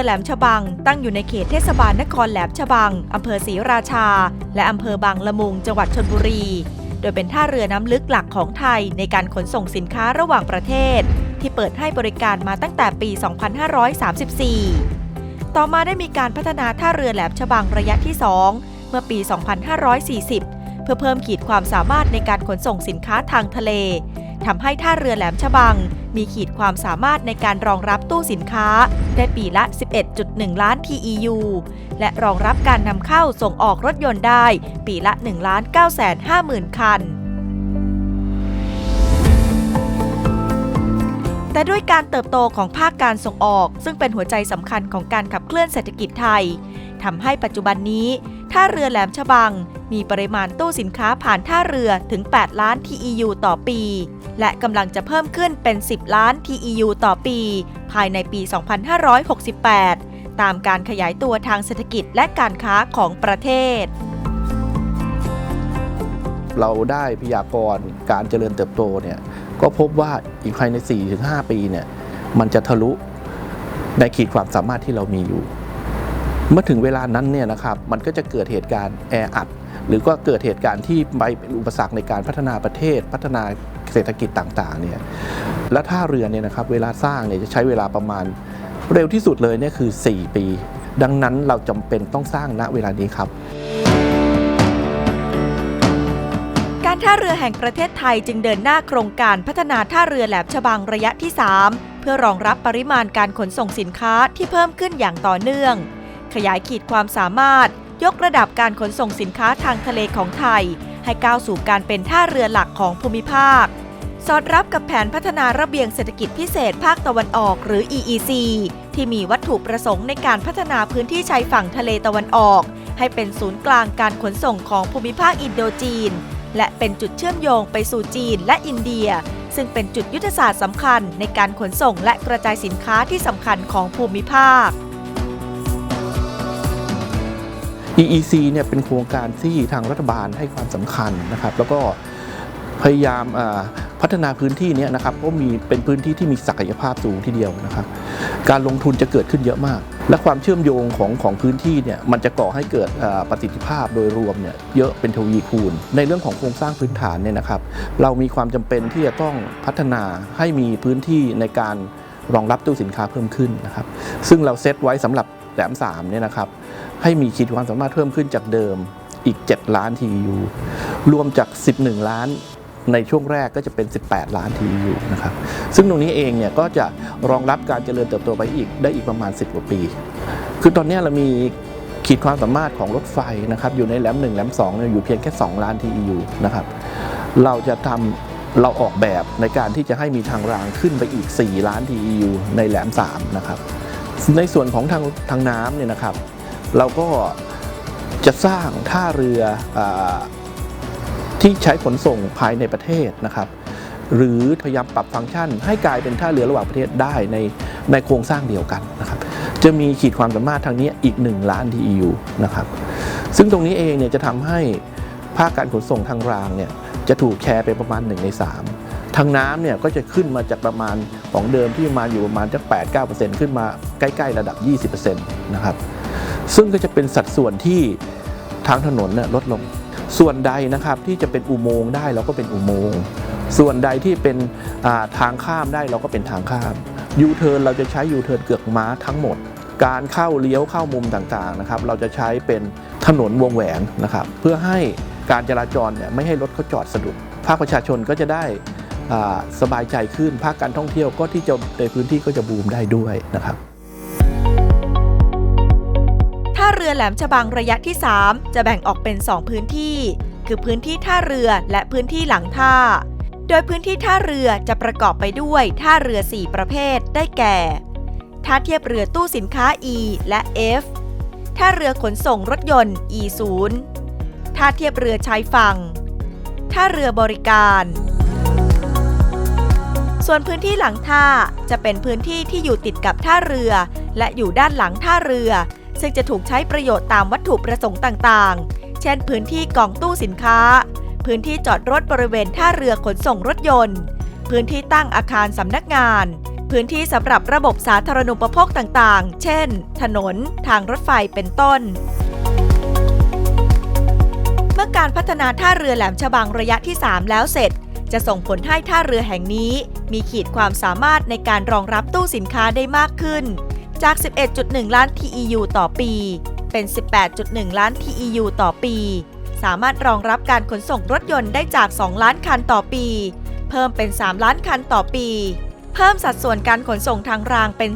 รือแหลมฉบัง ตั้งอยู่ในเขตเทศบาลนครแหลมฉบัง อำเภอศรีราชา และอำเภอบางละมุง จังหวัดชนบุรี โดยเป็นท่าเรือน้ำลึกหลักของไทยในการขนส่งสินค้าระหว่างประเทศ ที่เปิดให้บริการมาตั้งแต่ปี 2534 ต่อมาได้มีการพัฒนาท่าเรือแหลมฉบังระยะที่ 2 เมื่อปี 2540 เพื่อเพิ่มขีดความสามารถในการขนส่งสินค้าทางทะเล ทำให้ท่าเรือแหลมฉบัง มีขีดความสามารถในการรองรับตู้สินค้า ได้ปีละ 11.1 ล้าน TEU และรองรับการนำเข้าส่งออกรถยนต์ได้ ปีละ1ล้าน9แสน5หมื่นคันแต่ด้วยการเติบโตของภาคการส่งออก ซึ่งเป็นหัวใจสำคัญของการขับเคลื่อนเศรษฐกิจไทยทำให้ปัจจุบันนี้ท่าเรือแหลมฉบัง มีปริมาณตู้สินค้าผ่านท่าเรือถึง 8 ล้าน TEU ต่อปี และกำลังจะเพิ่มขึ้นเป็น 10 ล้าน TEU ต่อปี ภายในปี 2568 ตามการขยายตัวทางเศรษฐกิจและการค้าของประเทศ เราได้พยากรณ์การเจริญเติบโตเนี่ยก็พบว่าอีกภายใน 4-5 ปีเนี่ยมันจะทะลุในขีดความสามารถที่เรามีอยู่ เมื่อถึงเวลานั้นเนี่ยนะครับมันก็จะเกิดเหตุการณ์แออัดหรือก็เกิดเหตุการณ์ที่ไปเป็นอุปสรรคในการพัฒนาประเทศ พัฒนาเศรษฐกิจต่างๆเนี่ยและท่าเรือเนี่ยนะครับเวลาสร้างเนี่ยจะใช้เวลาประมาณเร็วที่สุดเลยเนี่ยคือ 4 ปี ดังนั้นเราจำเป็นต้องสร้างณเวลานี้ครับ การท่าเรือแห่งประเทศไทยจึงเดินหน้าโครงการพัฒนาท่าเรือแหลมฉบังระยะที่ 3 เพื่อรองรับปริมาณการขนส่งสินค้าที่เพิ่มขึ้นอย่างต่อเนื่อง ขยายขีดความสามารถ ยกระดับการขนส่งสินค้าทางทะเลของไทย ให้ก้าวสู่การเป็นท่าเรือหลักของภูมิภาค สอดรับกับแผนพัฒนาระเบียงเศรษฐกิจพิเศษภาคตะวันออกหรือ EEC ที่มีวัตถุประสงค์ในการพัฒนาพื้นที่ชายฝั่งทะเลตะวันออก ให้เป็นศูนย์กลางการขนส่งของภูมิภาคอินโดจีน และเป็นจุดเชื่อมโยงไปสู่จีนและอินเดีย ซึ่งเป็นจุดยุทธศาสตร์สำคัญในการขนส่งและกระจายสินค้าที่สำคัญของภูมิภาค EEC เนี่ยเป็นโครงการที่ทางรัฐบาลให้ความสำคัญนะครับ แล้วก็พยายามอ่าพัฒนาพื้นที่เนี้นะครับเพราะมีเป็นพื้นที่ที่มีศักยภาพสูงทีเดียวนะครับ การลงทุนจะเกิดขึ้นเยอะมาก และความเชื่อมโยงของของพื้นที่เนี่ยมันจะก่อให้เกิดอ่าประสิทธิภาพโดยรวมเนี่ยเยอะเป็นทวีคูณ ในเรื่องของโครงสร้างพื้นฐานเนี่ยนะครับ เรามีความจำเป็นที่จะต้องพัฒนาให้มีพื้นที่ในการรองรับตู้สินค้าเพิ่มขึ้นนะครับ ซึ่งเราเซตไว้สำหรับ แหลมสามเนี่ยนะครับให้มีขีดความสามารถเพิ่มขึ้นจากเดิมอีก 7 ล้าน TEU รวมจาก 11 ล้านในช่วงแรกก็จะเป็น 18 ล้าน TEU นะครับ ซึ่งตรงนี้เองเนี่ยก็จะรองรับการเจริญเติบโตไปอีกได้อีกประมาณ 10 กว่าปี คือตอนนี้เรามีขีดความสามารถของรถไฟนะครับอยู่ในแหลม1แหลม2เนี่ยอยู่เพียงแค่ 2 ล้าน TEU นะครับ เราจะทำเราออกแบบในการที่จะให้มีทางรางขึ้นไปอีก 4 ล้าน TEU ในแหลม 3 นะครับ ในส่วนของทางทางน้ำเนี่ยนะครับ เราก็จะสร้างท่าเรืออที่ใช้ขนส่งภายในประเทศนะครับ หรือพยายามปรับฟังก์ชัน ให้กลายเป็นท่าเรือระหว่างประเทศได้ในในโครงสร้างเดียวกันนะครับ จะมีขีดความสามารถทางนี้อีก 1 ล้าน TEU นะครับ ซึ่งตรงนี้เองเนี่ยจะทำให้ภาคการขนส่งทางรางเนี่ยจะถูกแชร์ไปประมาณ 1 ใน 3 ทางน้ำเนี่ยก็จะขึ้นมาจากประมาณ ของเดิมที่มาอยู่ประมาณจาก8-9%ขึ้นมาใกล้ๆระดับ 20%นะครับซึ่งก็จะเป็นสัดส่วนที่ทางถนนลดลง ส่วนใดนะครับที่จะเป็นอุโมงค์ได้เราก็เป็นอุโมงค์ส่วนใดที่เป็นาทางข้ามได้เราก็เป็นทางข้ามยูเทิร์นเราจะใช้ยูเทิร์นเกือกม้าทั้งหมด การเข้าเลี้ยวเข้ามุมต่างๆนะครับเราจะใช้เป็นถนนวงแหวนนะครับเพื่อให้การจราจรเนี่ยไม่ให้รถเขาจอดสะดุดภาคประชาชนก็จะได้ สบายใจขึ้นภาคการท่องเที่ยวก็ที่จะในพื้นที่ก็จะบูมได้ด้วยนะครับท่าเรือแหลมฉบังระยะที่ 3 จะแบ่งออกเป็น 2 พื้นที่ คือพื้นที่ท่าเรือและพื้นที่หลังท่า โดยพื้นที่ท่าเรือจะประกอบไปด้วยท่าเรือ 4 ประเภทได้แก่ท่าเทียบเรือตู้สินค้า E และ F ท่าเรือขนส่งรถยนต์ E0 ท่าเทียบเรือชายฝั่ง ท่าเรือบริการ ส่วนพื้นที่หลังท่าจะเป็นพื้นที่ที่อยู่ติดกับท่าเรือ และอยู่ด้านหลังท่าเรือ ซึ่งจะถูกใช้ประโยชน์ตามวัตถุประสงค์ต่างๆ เช่น พื้นที่กองตู้สินค้า พื้นที่จอดรถบริเวณท่าเรือขนส่งรถยนต์ พื้นที่ตั้งอาคารสำนักงาน พื้นที่สำหรับระบบสาธารณูปโภคต่างๆ เช่น ถนน ทางรถไฟเป็นต้นเมื่อการพัฒนาท่าเรือแหลมฉบังระยะที่ 3 แล้วเสร็จ จะส่งผลให้ท่าเรือแห่งนี้ มีขีดความสามารถในการรองรับตู้สินค้าได้มากขึ้น จาก 11.1 ล้าน TEU ต่อปี เป็น 18.1 ล้าน TEU ต่อปี สามารถรองรับการขนส่งรถยนต์ได้จาก 2 ล้านคันต่อปี เพิ่มเป็น 3 ล้านคันต่อปี เพิ่มสัดส่วนการขนส่งทางรางเป็น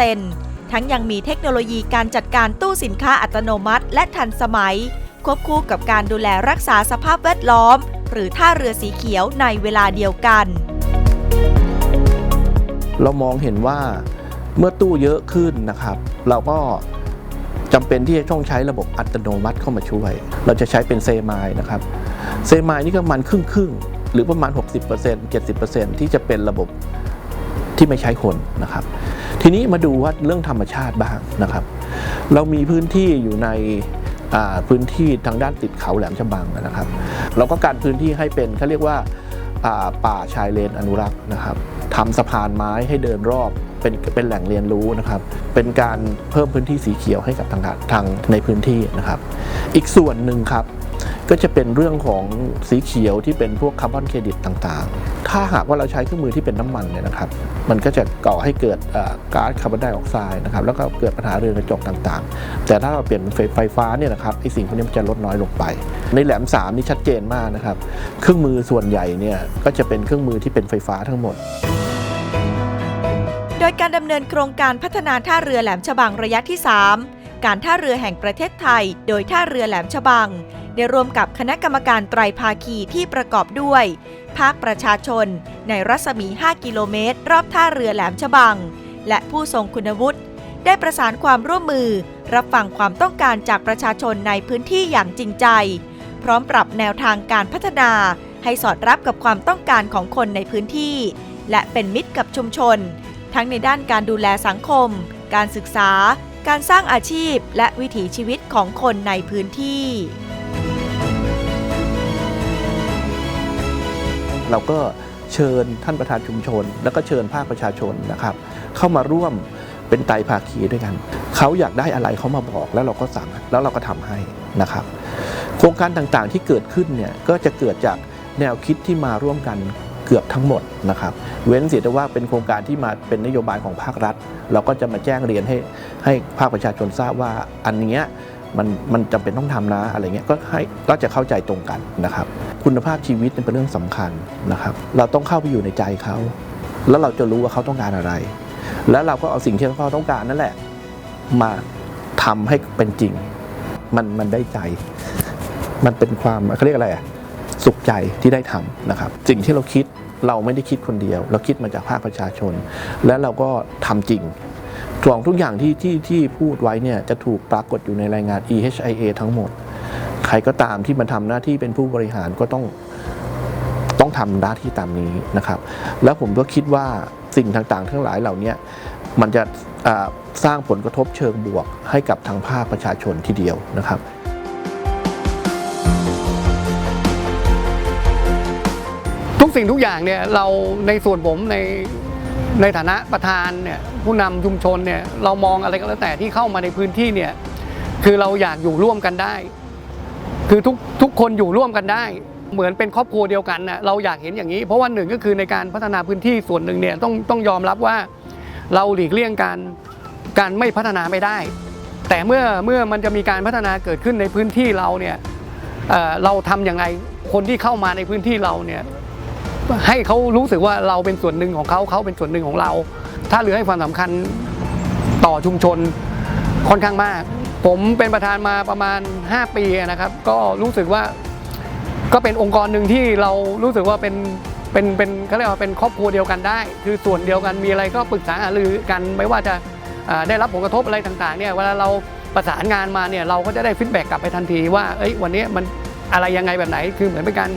30%ทั้งยังมีเทคโนโลยีการจัดการตู้สินค้าอัตโนมัติ และทันสมัย ควบคู่กับการดูแลรักษาสภาพแวดล้อม หรือท่าเรือสีเขียวในเวลาเดียวกัน เรามองเห็นว่าเมื่อตู้เยอะขึ้นนะครับ เราก็จำเป็นที่จะต้องใช้ระบบอัตโนมัติเข้ามาช่วย เราจะใช้เป็นเซมายนะครับ เซมายนี่ก็มันครึ่งครึ่งๆหรือประมาณ 60% 70%ที่จะเป็นระบบที่ไม่ใช้คนนะครับ ทีนี้มาดูว่าเรื่องธรรมชาติบ้างนะครับ เรามีพื้นที่อยู่ใน พื้นที่ทางด้านติดเขาแหลมฉบังนะครับเราก็การพื้นที่ให้เป็นเขาเรียกว่าป่าชายเลนอนุรักษ์นะครับทำสะพานไม้ให้เดินรอบเป็นเป็นแหล่งเรียนรู้นะครับ เป็นการเพิ่มพื้นที่สีเขียวให้กับทางทางในพื้นที่นะครับ อีกส่วนหนึ่งครับ ก็จะเป็นเรื่องของสีเขียวที่เป็นพวกคาร์บอนเครดิตต่างๆ ถ้าหากว่าเราใช้เครื่องมือที่เป็นน้ำมันเนี่ยนะครับ มันก็จะก่อให้เกิดก๊าซคาร์บอนไดออกไซด์นะครับ แล้วก็เกิดปัญหาเรือนกระจกต่างๆ แต่ถ้าเราเปลี่ยนเป็นไฟไฟฟ้าเนี่ยนะครับ ไอสิ่งพวกนี้มันจะลดน้อยลงไป ในแหลม 3 นี่ชัดเจนมากนะครับ เครื่องมือส่วนใหญ่เนี่ยก็จะเป็นเครื่องมือที่เป็นไฟฟ้าทั้งหมดโดยการดำเนินโครงการพัฒนาท่าเรือแหลมฉบังระยะที่ 3 การท่าเรือแห่งประเทศไทย โดยท่าเรือแหลมฉบัง ได้ร่วมกับคณะกรรมการไตรภาคีที่ประกอบด้วย ภาคประชาชน ในรัศมี 5 กิโลเมตร รอบท่าเรือแหลมฉบัง และผู้ทรงคุณวุฒิได้ประสานความร่วมมือ รับฟังความต้องการจากประชาชนในพื้นที่อย่างจริงใจ พร้อมปรับแนวทางการพัฒนา ให้สอดรับกับความต้องการของคนในพื้นที่ และเป็นมิตรกับชุมชน ทั้งในด้านการดูแลสังคม การศึกษา การสร้างอาชีพ และวิถีชีวิตของคนในพื้นที่ เราก็เชิญท่านประธานชุมชน แล้วก็เชิญภาคประชาชนนะครับ เข้ามาร่วมเป็นไตภาคีด้วยกัน เขาอยากได้อะไรเขามาบอกแล้วเราก็สั่งแล้วเราก็ทำให้นะครับ โครงการต่างๆที่เกิดขึ้นเนี่ยก็จะเกิดจากแนวคิดที่มาร่วมกันเกือบทั้งหมดนะครับ เว้นเสียแต่ว่าเป็นโครงการที่มาเป็นนโยบายของภาครัฐ เราก็จะมาแจ้งเรียนให้ให้ภาคประชาชนทราบว่าอันเนี้ย มันมันจำเป็นต้องทำนะอะไรเงี้ยก็ให้ก็จะเข้าใจตรงกันนะครับ คุณภาพชีวิตเป็นเรื่องสำคัญนะครับ เราต้องเข้าไปอยู่ในใจเขา แล้วเราจะรู้ว่าเขาต้องการอะไร แล้วเราก็เอาสิ่งที่เขาต้องการนั่นแหละ มาทำให้เป็นจริง มันมันได้ใจ มันเป็นความเขาเรียกอะไรอะสุขใจที่ได้ทำนะครับ สิ่งที่เราคิดเราไม่ได้คิดคนเดียว เราคิดมาจากภาคประชาชน และเราก็ทำจริง ทุกอย่างทุกอย่างที่ที่ที่พูดไว้เนี่ยจะถูกปรากฏอยู่ในรายงาน EHIA ทั้งหมด ใครก็ตามที่มาทำหน้าที่เป็นผู้บริหารก็ต้องต้องทำหน้าที่ตามนี้นะครับ แล้วผมก็คิดว่าสิ่งต่างๆ ทั้งหลายเหล่านี้มันจะสร้างผลกระทบเชิงบวกให้กับทางภาคประชาชนทีเดียวนะครับทุกสิ่งทุกอย่างเนี่ยเราในส่วนผมใน ในฐานะประธานเนี่ยผู้นำชุมชนเนี่ยเรามองอะไรก็แล้วแต่ที่เข้ามาในพื้นที่เนี่ยคือเราอยากอยู่ร่วมกันได้ คือทุกทุกคนอยู่ร่วมกันได้ เหมือนเป็นครอบครัวเดียวกันนะเราอยากเห็นอย่างนี้ เพราะว่าหนึ่งก็คือในการพัฒนาพื้นที่ส่วนหนึ่งเนี่ยต้องต้องยอมรับว่าเราหลีกเลี่ยงการการไม่พัฒนาไม่ได้ แต่เมื่อเมื่อมันจะมีการพัฒนาเกิดขึ้นในพื้นที่เราเนี่ยเเราทำยังไงคนที่เข้ามาในพื้นที่เราเนี่ย ให้เขารู้สึกว่าเราเป็นส่วนหนึ่งของเขาเขาเป็นส่วนหนึ่งของเรา ถ้าเรือให้ความสำคัญต่อชุมชนค่อนข้างมาก ผมเป็นประธานมาประมาณ 5 ปีนะครับ ก็รู้สึกว่าก็เป็นองค์กรหนึ่งที่เรารู้สึกว่าเป็นเป็นเป็นเขาเรียกว่าเป็นครอบครัวเดียวกันได้ คือส่วนเดียวกันมีอะไรก็ปรึกษาหรือกันไม่ว่าจะได้รับผลกระทบอะไรต่างๆเนี่ยเวลาเราประสานงานมาเนี่ยเราก็จะได้ฟีดแบ็กกลับไปทันทีว่าเอ้ยวันนี้มันอะไรยังไงแบบไหนคือเหมือนเป็นการ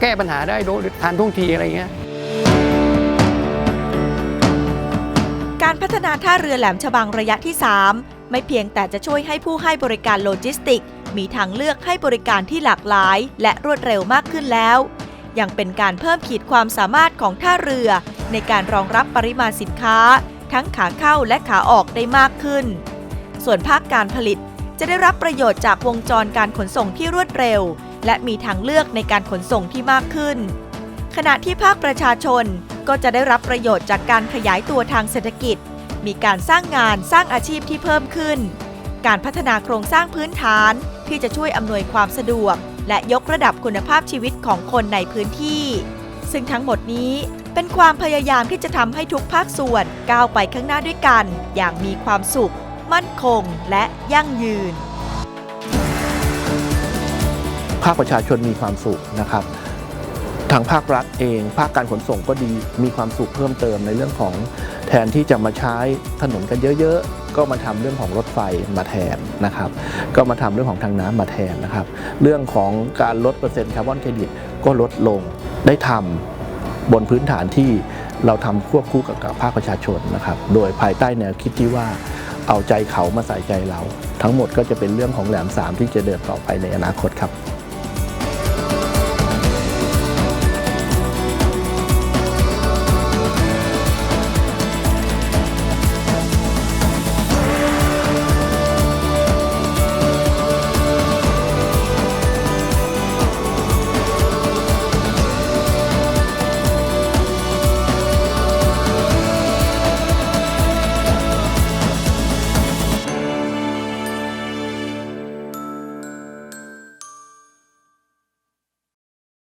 แก้ปัญหาได้โดยทันท่วงทีอะไรเงี้ยการพัฒนาท่าเรือแหลมฉบังระยะที่ 3 ไม่เพียงแต่จะช่วยให้ผู้ให้บริการโลจิสติก มีทางเลือกให้บริการที่หลากหลาย และรวดเร็วมากขึ้นแล้ว ยังเป็นการเพิ่มขีดความสามารถของท่าเรือ ในการรองรับปริมาณสินค้า ทั้งขาเข้าและขาออกได้มากขึ้น ส่วนภาคการผลิตจะได้รับประโยชน์จากวงจรการขนส่งที่รวดเร็ว และมีทางเลือกในการขนส่งที่มากขึ้น ขณะที่ภาคประชาชนก็จะได้รับประโยชน์จากการขยายตัวทางเศรษฐกิจ มีการสร้างงานสร้างอาชีพที่เพิ่มขึ้น การพัฒนาโครงสร้างพื้นฐานที่จะช่วยอำนวยความสะดวก และยกระดับคุณภาพชีวิตของคนในพื้นที่ ซึ่งทั้งหมดนี้เป็นความพยายามที่จะทำให้ทุกภาคส่วนก้าวไปข้างหน้าด้วยกัน อย่างมีความสุข มั่นคง และยั่งยืน ภาคประชาชนมีความสุขนะครับทางภาครัฐเอง ภาคการขนส่งก็ดีมีความสุขเพิ่มเติมในเรื่องของแทนที่จะมาใช้ถนนกันเยอะๆ ก็มาทำเรื่องของรถไฟมาแทนนะครับ ก็มาทำเรื่องของทางน้ำมาแทนนะครับ เรื่องของการลดเปอร์เซ็นต์คาร์บอนเครดิตก็ลดลงได้ทำบนพื้นฐานที่เราทำควบคู่กับกับภาคประชาชนนะครับ โดยภายใต้แนวคิดที่ว่าเอาใจเขามาใส่ใจเรา ทั้งหมดก็จะเป็นเรื่องของแหลมสามที่จะเดินต่อไปในอนาคตครับ